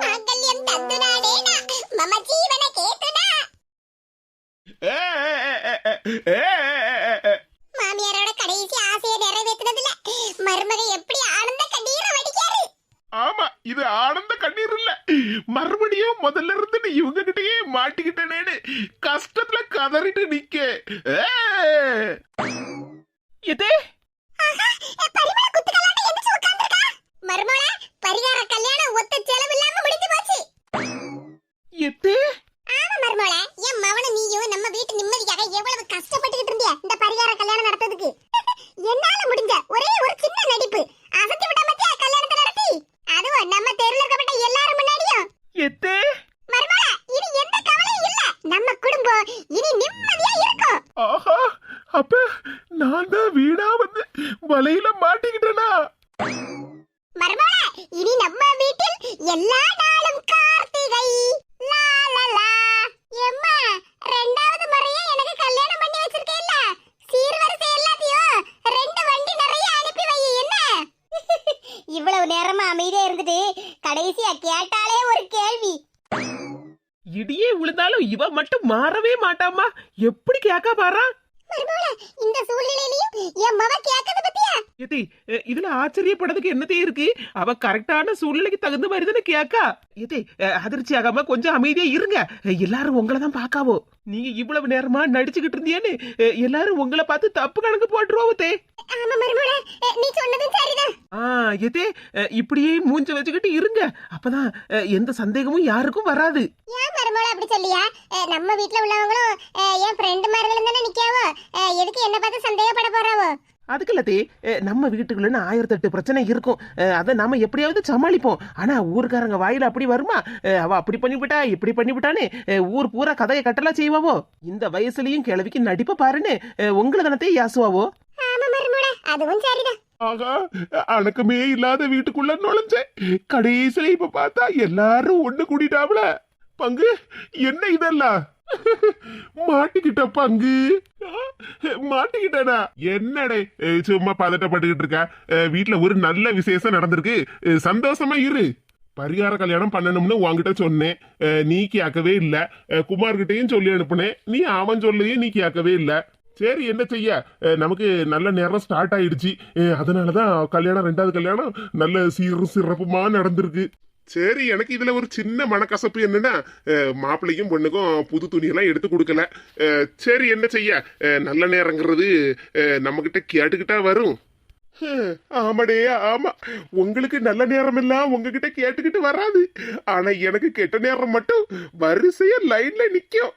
ಮಾಂಗಲ್ಯಂ ತಂದುನಾಡೇನ ಮಮ ಜೀವನ ಕೇತುನ மாமியாரோட கடைசி ஆசையை நிறைவேற்றினதுல மருமக எப்படி ஆனந்த கண்ணீரை வடிக்காரு ஆமா இது ஆனந்த கண்ணீர் இல்ல. மறுபடியும் முதல்ல இருந்து இவங்க கிட்டயே மாட்டிக்கிட்டேனேன்னு கஷ்டத்துல கதறிட்டு நிக்க. எல்லா நாளும் கார்த்திகை. லா லா லா. எம்மா ரெண்டாவது முறையா எனக்கு கல்யாணம் பண்ணி வச்சிருக்கேல்ல சீர்வரிசை எல்லாத்தையும் ரெண்டு வண்டி நிறைய அனுப்பி வை என்ன? இவ்வளவு நேரமா அமைதியா இருந்துட்டு கடைசியா கேட்டாலே ஒரு கேள்வி. இடியே விழுந்தாலும் இவ மட்டும் மாறவே மாட்டாமா எப்படி கேட்க பாரா இந்த சூழ்நிலையிலயும் என் மவ கேட்கறது பத்தியா எதி அஹ், இதுல ஆச்சரியப்படுறதுக்கு என்னதே இருக்கு? அவ கரெக்டான சூழ்நிலைக்கு தகுந்த மாதிரி தானே கேக்கா? எதி அஹ், அதிர்ச்சி ஆகாம கொஞ்சம் அமைதியா இருங்க. எல்லாரும் உங்களை தான் பாக்காவோ. நீங்க இவ்வளவு நேரமா நடிச்சுக்கிட்டு இருந்தியேன்னு எல்லாரும் உங்களை பார்த்து தப்பு கணக்கு போட்டுருவோத்தே இப்படியே மூஞ்ச வச்சுக்கிட்டு இருங்க. அப்பதான் எந்த சந்தேகமும் யாருக்கும் வராது. அப்படி சொல்லியா? நம்ம வீட்ல உள்ளவங்களும் என் ஃப்ரெண்டு தானே நிக்காவோ? எதுக்கு என்ன பார்த்து சந்தேகப்பட போறாவோ? அதுக்கு இல்லத்தே நம்ம வீட்டுக்குள்ளன்னு ஆயிரத்தெட்டு பிரச்சனை இருக்கும். அதை நாம எப்படியாவது சமாளிப்போம். ஆனா ஊர்க்காரங்க வாயில அப்படி வருமா? அவ அப்படி பண்ணிவிட்டா இப்படி பண்ணிவிட்டான்னு ஊர் பூரா கதையை கட்டலாம் செய்வாவோ? இந்த வயசுலயும் கிழவிக்கு நடிப்ப பாருன்னு உங்களை தானத்தை யாசுவாவோ? அதுவும் சரிதான். ஆகா அணக்கமே இல்லாத வீட்டுக்குள்ள நுழைஞ்சேன். கடைசியில இப்ப பார்த்தா எல்லாரும் ஒண்ணு கூட்டிட்டாவல பங்கு என்ன இதெல்லாம்? மாட்டிக்கிட்ட பங்கு. ஆ, மாட்டிக்கிட்டனா என்னடே சும்மா பதட்டப்பட்டுக்கிட்டு இருக்க? வீட்டுல ஒரு நல்ல விசேஷம் நடந்திருக்கு. சந்தோஷமா இரு. பரிகார கல்யாணம் பண்ணணும்னு உங்ககிட்ட சொன்னேன். நீ கேட்கவே இல்ல. குமார்கிட்டையும் சொல்லி அனுப்புனேன். நீ அவன் சொல்லையும் நீ கேட்கவே இல்ல. சரி என்ன செய்ய? நமக்கு நல்ல நேரம் ஸ்டார்ட் ஆயிடுச்சு. அதனால அதனாலதான் கல்யாணம் ரெண்டாவது கல்யாணம் நல்ல சீரும் சிறப்புமா நடந்திருக்கு. சரி எனக்கு இதுல ஒரு சின்ன மனக்கசப்பு என்னன்னா அஹ், மாப்பிள்ளைக்கும் பொண்ணுக்கும் புது துணியெல்லாம் எடுத்து கொடுக்கல. சரி என்ன செய்ய? நல்ல நேரங்கிறது நம்ம கிட்ட கேட்டுக்கிட்டா வரும். ஆமாடே ஆமா. உங்களுக்கு நல்ல நேரம் எல்லாம் உங்ககிட்ட கேட்டுக்கிட்டு வராது. ஆனா எனக்கு கெட்ட நேரம் மட்டும் வரிசையா லைன்ல நிக்கும்.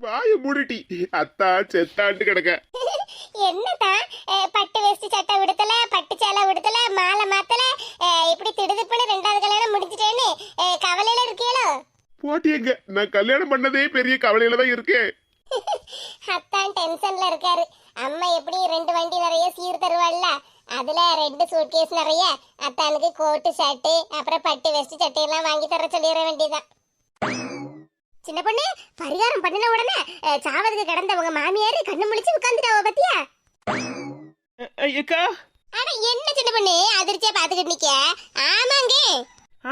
வாய மூடிட்டி. அத்தா செத்தாண்டு கிடக்க. என்னதா அஹ் பட்டு வேஷ்டி சட்டை உடுத்தல பட்டு சேலை உடுத்தல மாலை மாத்தல? இப்படி திடுதிப்புன்னு ரெண்டாவது கல்யாணம் முடிஞ்சிட்டேன்னு கவலையில இருக்கீங்களோ போட்டியங்க நான் கல்யாணம் பண்ணதே பெரிய கவலையில தான் இருக்கேன். அத்தான் டென்ஷன்ல இருக்காரு. அம்மா எப்படி ரெண்டு வண்டி நிறைய சீர் தருவாள்ல? அதுல ரெண்டு சூட்கேஸ் நிறைய. அத்தானுக்கு கோட்டு ஷர்ட்டு அப்புறம் பட்டு வெஸ்ட் சட்டை எல்லாம் வாங்கி தர சொல்லிட வேண்டியதான் சின்ன பொண்ணு பரிகாரம் பண்ணின உடனே சாவதுக்கு கிடந்த உங்க மாமியாரு கண்ணு முழிச்சு உட்காந்துட்டாவ பத்தியா? ஐயக்கா அட என்ன சின்ன பொண்ணு அதிர்ச்சியா பாத்துக்கிட்டு நிக்க ஆமாங்க.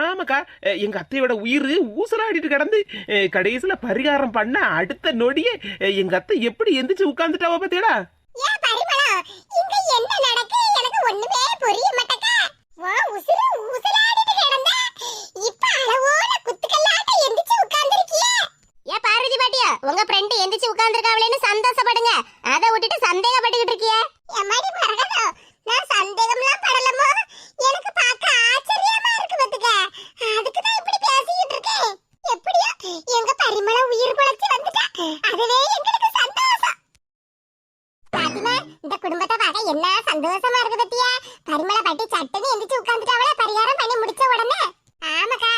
ஆமாக்கா. எங்க அத்தையோட உயிர் ஊசலாடிட்டு கிடந்து கடைசியில பரிகாரம் பண்ண அடுத்த நொடியே எங்க அத்தை எப்படி எந்திரிச்சு உட்கார்ந்துட்டாவ பாத்தியடா? ஏன் பரிமளம் இங்க என்ன நடக்கு? எனக்கு ஒண்ணுமே புரிய மாட்டக்கா. வா உசுரு ஊசலாடிட்டு உட்கார்ந்திருக்காவளேன்னு சந்தோஷப்படுங்க. அதை விட்டுட்டு சந்தேகப்பட்டுக்கிட்டு இருக்கிய. எம்மாடி மரகதோ நான் சந்தேகம்லாம் படலமோ? எனக்கு பார்க்க ஆச்சரியமா இருக்கு பாத்துக்க அதுக்கு தான் இப்படி பேசிக்கிட்டு இருக்கேன். எப்படியோ எங்க பரிமள உயிர் பொழைச்சு வந்துட்டா. அதுவே எங்களுக்கு சந்தோஷம். பாத்திமா இந்த குடும்பத்தை பார்க்க என்ன சந்தோஷமா இருக்கு பத்தியா பரிமள பாட்டி சட்டுன்னு எந்திரிச்சு உட்காந்துட்டாவளே பரிகாரம் பண்ணி முடிச்ச உடனே ஆமாக்கா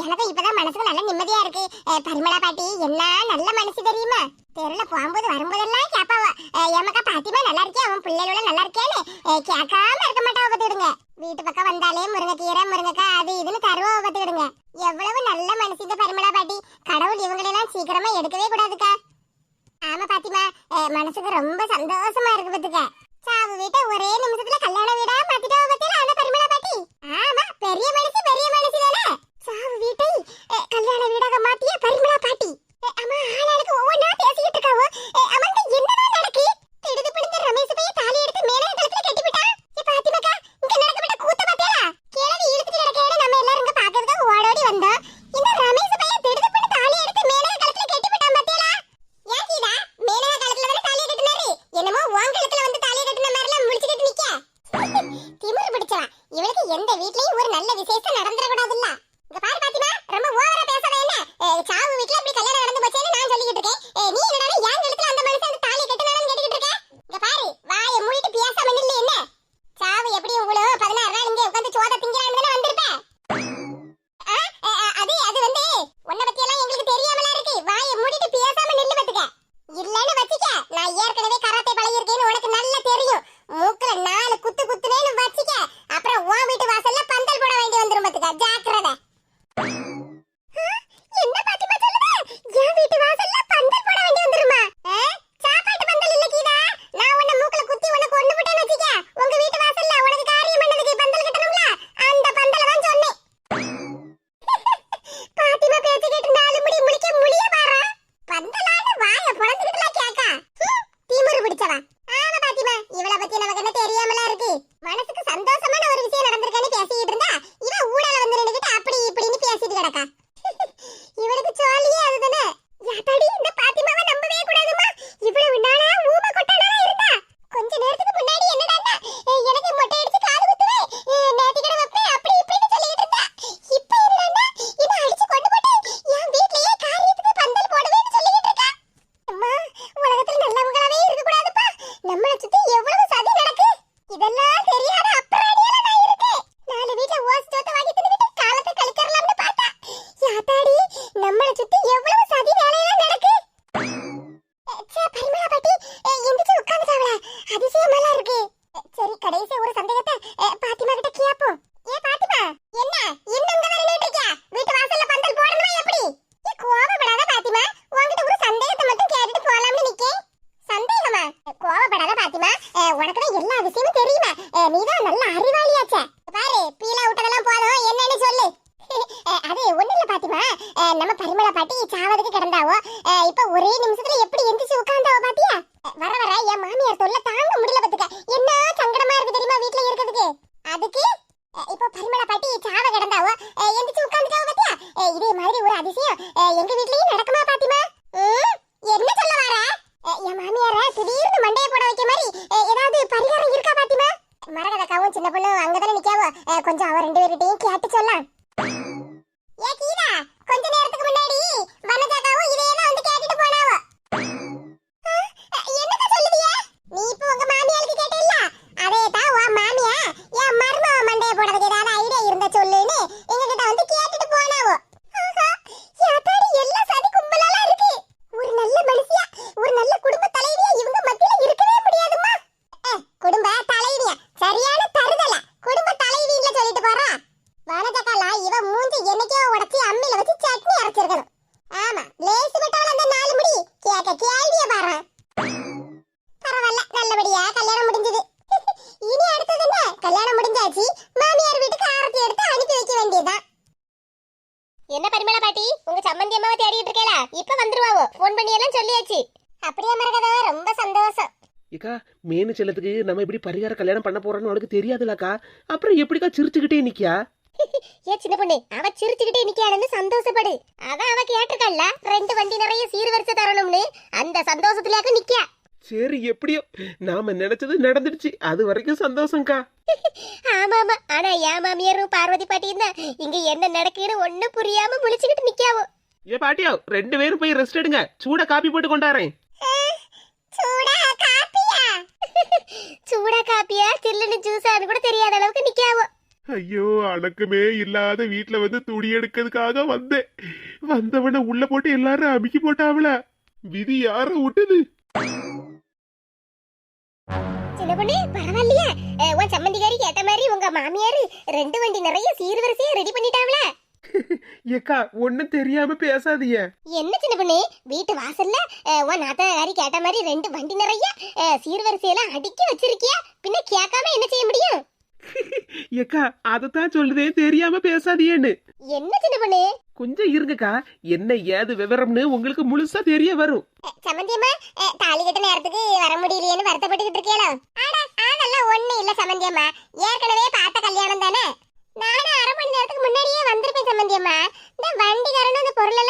எனக்கு இப்பதான் மனசுக்கு நல்ல நிம்மதியா இருக்கு. பரிமளா பாட்டி என்ன நல்ல மனசு தெரியுமா? தெருல போகும்போது வரும்போதெல்லாம் கேப்பாவ எமக்கா பாத்திமா நல்லா இருக்கே அவன் பிள்ளைகளோட நல்லா இருக்கேன்னு கேட்காம இருக்க மாட்டாவ பாத்துக்கிடுங்க வீட்டு பக்கம் வந்தாலே முருங்கைக்கீரை முருங்கைக்காய் அது இதுன்னு தருவா பாத்துக்கிடுங்க எவ்வளவு நல்ல மனசு இந்த பரிமளா பாட்டி கடவுள் இவங்களெல்லாம் சீக்கிரமா எடுக்கவே கூடாதுக்கா ஆமா பாத்திமா மனசுக்கு ரொம்ப சந்தோஷமா இருக்கு பாத்துக்க சாவு வீட்டை ஒரே நிமிஷத்துல கல்யாணம் சின்ன பொண்ணு அங்கதானே நிக்காவோ? கொஞ்சம் அவ ரெண்டு பேர்கிட்டயும் கேட்டு சொல்லலாம் மேனு செல்லத்துக்கு நம்ம இப்படி பரிகார கல்யாணம் பண்ண போறோம்னு அவளுக்கு தெரியாதுலக்கா. அப்புறம் எப்படிக்கா சிரிச்சுக்கிட்டே நிக்கியா? ஏ சின்ன பொண்ணு அவ சிரிச்சுக்கிட்டே நிக்கானு சந்தோஷப்படு. அவ அவ கேட்டிருக்கல்ல ரெண்டு வண்டி நிறைய சீர்வரிசை தரணும்னு. அந்த சந்தோஷத்துலயாக்க நிக்கா சரி எப்படியோ நாம நினைச்சது நடந்துடுச்சு. அது வரைக்கும் சந்தோஷம்க்கா. ஆமா ஆமா ஆனா என் மாமியாரும் பார்வதி பாட்டியும் தான் இங்க என்ன நடக்குன்னு ஒண்ணு புரியாம முழிச்சுக்கிட்டு நிக்காவோ ஏ பாட்டியா ரெண்டு பேரும் போய் ரெஸ்ட் எடுங்க. சூட காப்பி போட்டு கொண்டாரேன் காப்பியா சில்லுன்னு ஜூஸான்னு கூட தெரியாத அளவுக்கு நிக்காவோ. ஐயோ அணக்கமே இல்லாத வீட்டுல வந்து துணி எடுக்கிறதுக்காக வந்தேன். வந்தவன உள்ள போட்டு எல்லாரும் அமுக்கி போட்டாவல விதி யார விட்டுது? சின்ன பொண்ணு பரவாயில்லையா. உன் சம்மந்திகாரிக்கு ஏத்த மாதிரி உங்க மாமியாரு ரெண்டு வண்டி நிறைய சீர்வரிசையா ரெடி பண்ணிட்டாவல ஏக்கா ஒன்னும் தெரியாம பேசாதீங்க. என்ன சின்ன பொண்ணு? வீட்டு வாசல்ல உன் நாத்தனாரி கேட்ட மாதிரி ரெண்டு வண்டி நிறைய சீர்வரிசையெல்லாம் அடுக்கி வச்சிருக்கிய? பின்ன கேட்காம என்ன செய்ய முடியும்? ஏக்கா அதத்தான் சொல்லுதே தெரியாம பேசாதியேன்னு. என்ன சின்ன பொண்ணு? கொஞ்சம் இருங்கக்கா என்ன ஏது விவரம்னு உங்களுக்கு முழுசா தெரிய வரும். சமந்தியம்மா தாலி கட்ட நேரத்துக்கு வர முடியலையேன்னு வருத்தப்பட்டுக்கிட்டு இருக்கீங்களோ? ஆனா அதெல்லாம் ஒண்ணு இல்ல சமந்தியம்மா ஏற்கனவே பார்த்த கல்யாணம் தானே? நானும் அரை மணி நேரத்துக்கு முன்னாடியே வந்திருப்பேன் சம்பந்தியம்மா. இந்த வண்டிக்காரனும் அந்த பொருளெல்லாம்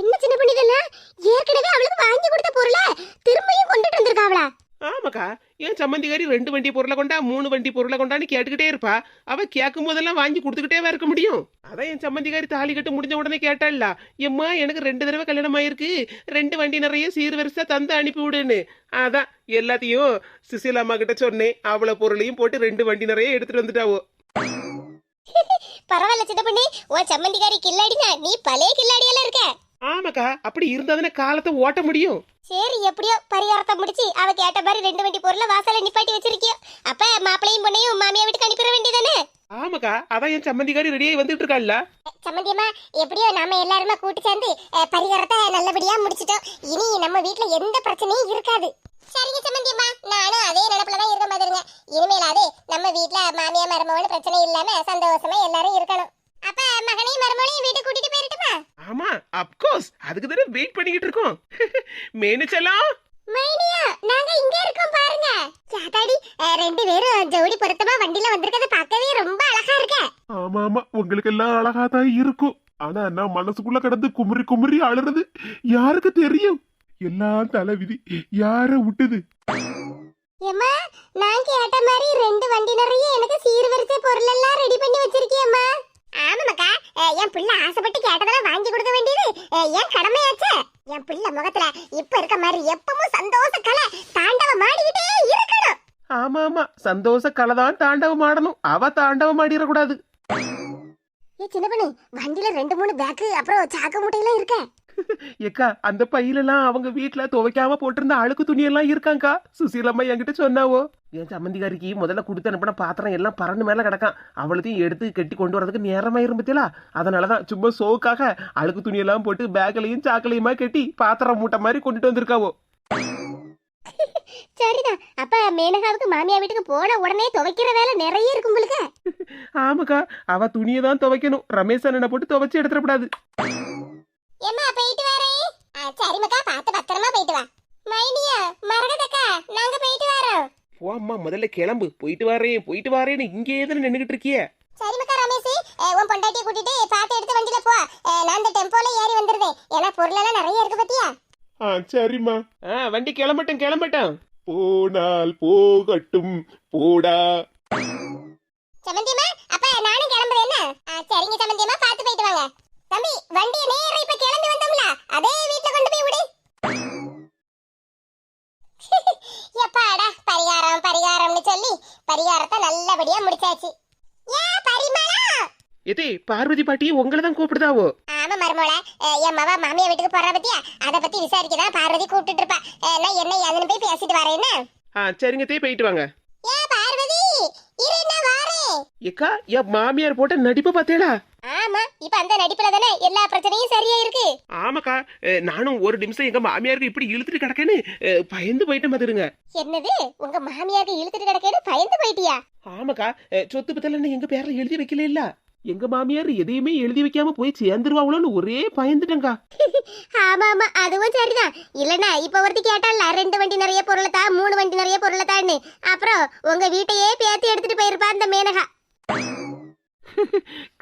என்ன சின்ன பண்ணிதெல்லாம் ஏற்கனவே அவளுக்கு வாங்கி கொடுத்த பொருளை திரும்பியும் கொண்டுட்டு வந்திருக்காவளா? ஆமாக்கா ஏன் சம்மந்திக்காரி ரெண்டு வண்டி பொருளை கொண்டா மூணு வண்டி பொருளை கொண்டான்னு கேட்டுக்கிட்டே இருப்பா. அவ கேட்கும் போதெல்லாம் வாங்கி கொடுத்துக்கிட்டே இருக்க முடியும். அதான் என் சம்மந்திக்காரி தாலி கட்டு முடிஞ்ச உடனே கேட்டாள்ல எம்மா எனக்கு ரெண்டு தடவை கல்யாணம் ஆயிருக்கு. ரெண்டு வண்டி நிறைய சீர்வரிசை தந்து அனுப்பி விடுன்னு. அதான் எல்லாத்தையும் சுசீலா அம்மா கிட்ட சொன்னேன். அவளை பொருளையும் போட்டு ரெண்டு வண்டி நிறைய எடுத்துட்டு வந்துட்டாவோ. பரவாயில்ல சின்ன பண்ணி உன் சம்மந்திக்காரி கில்லாடினா நீ பழைய கில்லாடியெல்லாம் இருக்க. ஆமாக்கா அப்படி இருந்தாதானே காலத்தை ஓட்ட முடியும். சரி எப்படியோ பரிகாரத்தை முடிச்சு அவ கேட்ட மாதிரி ரெண்டு வண்டி பொருளை வாசல்ல நிப்பாட்டி வச்சிருக்கியோ. அப்ப மாப்பிளையும் பொண்ணையும் மாமியா வீட்டுக்கு அனுப்பிட வேண்டியதானே? ஆமாக்கா அதான் என் சம்மந்திக்காரி ரெடியாகி வந்துட்டு இருக்காள்ல. சம்மந்தியம்மா எப்படியோ நாம எல்லாருமே கூட்டு சேர்ந்து பரிகாரத்தை நல்லபடியா முடிச்சிட்டோம். இனி நம்ம வீட்ல எந்த பிரச்சனையும் இருக்காது. சரிங்க சம்மந்தியம்மா நானும் அதே நினைப்புல தான் இருக்க மாதிரிங்க இனிமேலாவது நம்ம வீட்ல மாமியா மருமகன் பிரச்சனை இல்லாம சந்தோஷமா எல்லாரும் இருக்கணும். அப்ப மகனையும் மருமகனையும் வீட்டுக்கு கூட்டிட்டு போயிட்டுமா ஆமா அப்கோர்ஸ் அதுக்கு தானே வெயிட் பண்ணிக்கிட்டு இருக்கோம். மேனிச்சலாம் மைனியா நாங்க இங்க இருக்கோம் பாருங்க. சாத்தாடி அஹ், ரெண்டு பேரும் ஜோடி பொருத்தமா வண்டியில வந்திருக்கத பார்க்கவே ரொம்ப அழகா இருக்க. ஆமா ஆமா உங்களுக்கு எல்லாம் அழகா தான் இருக்கும். ஆனா நான் மனசுக்குள்ள கடந்து குமுறி குமுறி அழுறது யாருக்கு தெரியும்? எல்லாம் தலைவிதி யார விட்டுது? ஏம்மா நான் கேட்ட மாதிரி ரெண்டு வண்டி நிறைய எனக்கு சீர்வரிசை பொருள் எல்லாம் ரெடி பண்ணி வச்சிருக்கியம்மா. ஆமாக்கா என் பிள்ளை ஆசைப்பட்டு கேட்டதெல்லாம் வாங்கி கொடுக்க வேண்டியது அஹ், என் கடமையாச்சே? என் பிள்ளை முகத்துல இப்ப இருக்க மாதிரி எப்பவும் சந்தோஷ கலை தாண்டவ மாடிக்கிட்டே இருக்கணும். ஆமா ஆமா சந்தோஷ கலதான் தாண்டவம் ஆடணும். அவ தாண்டவம் ஆடிடக்கூடாது. ஏ சின்ன பண்ணி வண்டியில ரெண்டு மூணு பேக்கு அப்புறம் சாக்கு மூட்டையெல்லாம் இருக்க ஏக்கா அந்த பையிலெல்லாம் அவங்க வீட்ல துவைக்காம போட்டிருந்த அழுக்கு துணியெல்லாம் இருக்காங்கக்கா. சுசீலம்மா என்கிட்ட சொன்னாவோ. என் சம்மந்திக்காரிக்கு முதல்ல கொடுத்து அனுப்பின பாத்திரம் எல்லாம் பறந்து மேல கிடக்கான். அவளத்தையும் எடுத்து கட்டி கொண்டு வரதுக்கு நேரமாயிரும் பத்தியலா அதனாலதான் சும்மா சோக்காக அழுக்கு துணியெல்லாம் போட்டு பேக்கலையும் சாக்கலையுமா கட்டி பாத்திரம் மூட்டை மாதிரி கொண்டுட்டு வந்திருக்காவோ. சரிதான். அப்ப மேனகாவுக்கு மாமியா வீட்டுக்கு போன உடனே துவைக்கிற வேலை நிறைய இருக்கு உங்களுக்கு ஆமாக்கா அவ துணியை தான் துவைக்கணும். ரமேஷ் அண்ணனை போட்டு துவைச்சு எடுத்துடக்கூடாது. ஏம்மா போயிட்டு வரேன் சரிம்மாக்கா பார்த்து பத்திரமா போயிட்டு வா. மைனியா மரகதக்கா நாங்க போயிட்டு வரோம். போ அம்மா முதல்ல கிளம்பு. போயிட்டு வரேன் போயிட்டு வரேன்னு இங்கே தானே நின்றுகிட்டு இருக்கியே. சரிம்மாக்கா ரமேஷ் உன் பொண்டாட்டியை கூட்டிட்டு பார்த்து எடுத்து வண்டியில போ. நான் இந்த டெம்போல ஏறி வந்துருந்தேன் ஏன்னா பொருளெல்லாம் நிறைய இருக்கு பத்தியா? ஆ சரிம்மா. ஆ வண்டி கிளம்பட்டும் கிளம்பட்டும். போனால் போகட்டும் போடா. சமந்தியம்மா அப்ப நானும் கிளம்புறேன் சரிங்க சமந்தியம்மா பார்த்து போயிட்டு வாங்க. தம்பி வண்டியை நேரா இப்ப கிளம்பி வந்தோம்ல அதே வீட்ல கொண்டு போய் விடு. எப்பாடா பரிகாரம் பரிகாரம்னு சொல்லி பரிகாரத்தை நல்லபடியா முடிச்சாச்சு. ஏன் பரிமளா? எதே பார்வதி பாட்டி உங்களை தான் கூப்பிடுதாவோ? ஆமா மருமோள. என் மவ மாமியா வீட்டுக்கு போறா பத்தியா? அத பத்தி விசாரிக்கதான் பார்வதி கூப்பிட்டு இருப்பா. நான் என்ன ஏதுன்னு போய் பேசிட்டு வரேன் என்ன? ஆ சரிங்க தே போயிட்டு வாங்க. ஏ பார்வதி இரு நான் வாரேன் ஏக்கா என் மாமியார் போட்ட நடிப்பை பார்த்தேடா. ஆமா இப்ப அந்த நடிப்புல தானே எல்லா பிரச்சனையும் சரியா இருக்கு? ஆமாக்கா நானும் ஒரு நிமிஷம் எங்க மாமியாருக்கு இப்படி இழுத்துட்டு கிடக்கேன்னு பயந்து போயிட்டேன் பாத்துருங்க என்னது? உங்க மாமியாருக்கு இழுத்துட்டு கிடக்கேன்னு பயந்து போயிட்டியா? ஆமாக்கா சொத்து பத்தல எங்க பேர்ல எழுதி வைக்கல இல்ல? எங்க மாமியார் எதையுமே எழுதி வைக்காம போய் சேர்ந்துருவாங்களோன்னு ஒரே பயந்துட்டேங்கா ஆமா ஆமா அதுவும் சரிதான். இல்லனா இப்ப ஒருத்தி கேட்டால ரெண்டு வண்டி நிறைய பொருளை தான் மூணு வண்டி நிறைய பொருளை தான்னு அப்புறம் உங்க வீட்டையே பேத்தி எடுத்துட்டு போயிருப்பா அந்த மேனகா.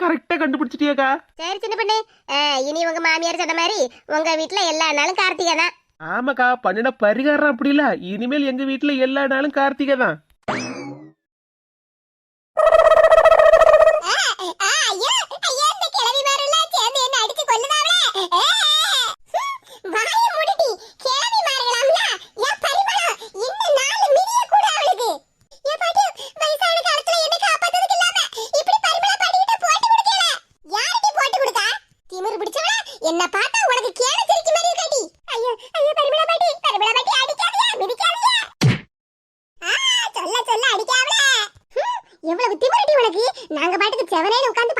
கரெக்டா கண்டுபிடிச்சிட்டியாக்கா. சரி சின்ன பொண்ணு. இனி உங்க மாமியார் சொன்ன மாதிரி உங்க வீட்ல எல்லா நாளும் கார்த்திகை தான். ஆமாக்கா பண்ணின பரிகாரம் அப்படி இல்ல. இனிமேல் எங்க வீட்டுல எல்லா நாளும் கார்த்திகை தான். செவனேன்னு உட்கார்ந்து